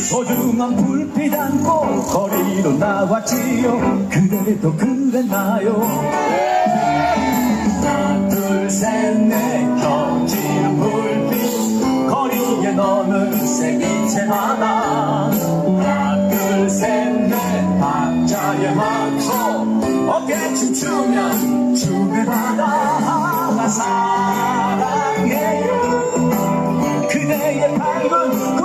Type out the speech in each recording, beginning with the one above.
소중한 불빛 안고 거리로 나왔지요. 그래도 그랬나요. 하나 둘셋넷. 켜지는 불빛 거리에 너는 새 빛의 바다 하나 둘셋넷. 박자에 맞춰 어깨 춤추면 춤의 바다 사랑해요. 그대의 밝은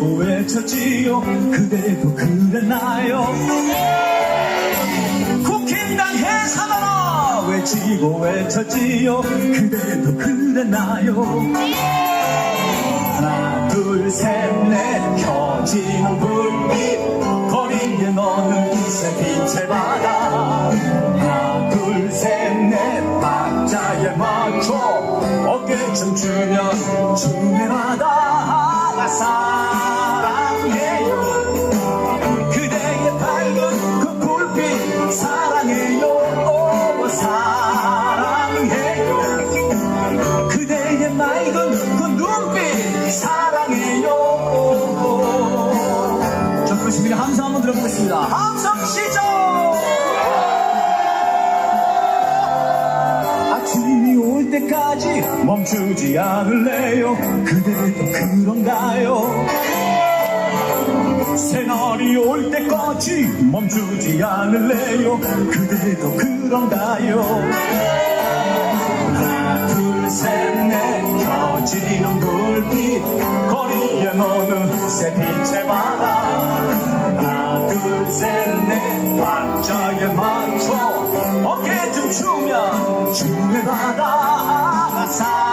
외치고 외쳤지요. 그대도 그랬나요? 국힘당 해사다라! 외치고 외쳤지요. 그대도 그랬나요? 하나 둘 셋 넷. 켜지는 불빛. 거리에 너는 새 빛의 바다 하나 둘 셋 넷. 박자에 맞춰. 어깨 춤추면 춤의 바다 그대의 맑은 그 눈빛 사랑해요. 자 그렇습니다. 함성 한번 들어보겠습니다. 함성 시작! 아침이 올 때까지 멈추지 않을래요? 그대도 그런가요? 새날이 올 때까지 멈추지 않을래요? 그대도 그런가요 빛의 바다. 하나 둘셋넷. 박자에 맞춰 어깨 좀 추면 바다 사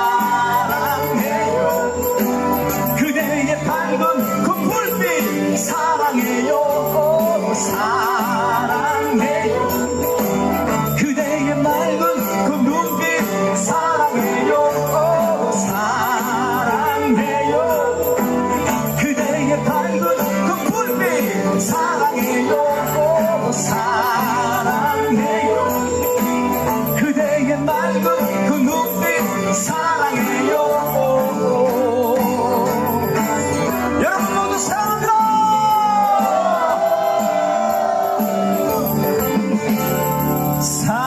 사랑해요. 사랑해요. 그대의 맑은 그 눈빛 사랑해요. 여러분 모두 사랑해 사랑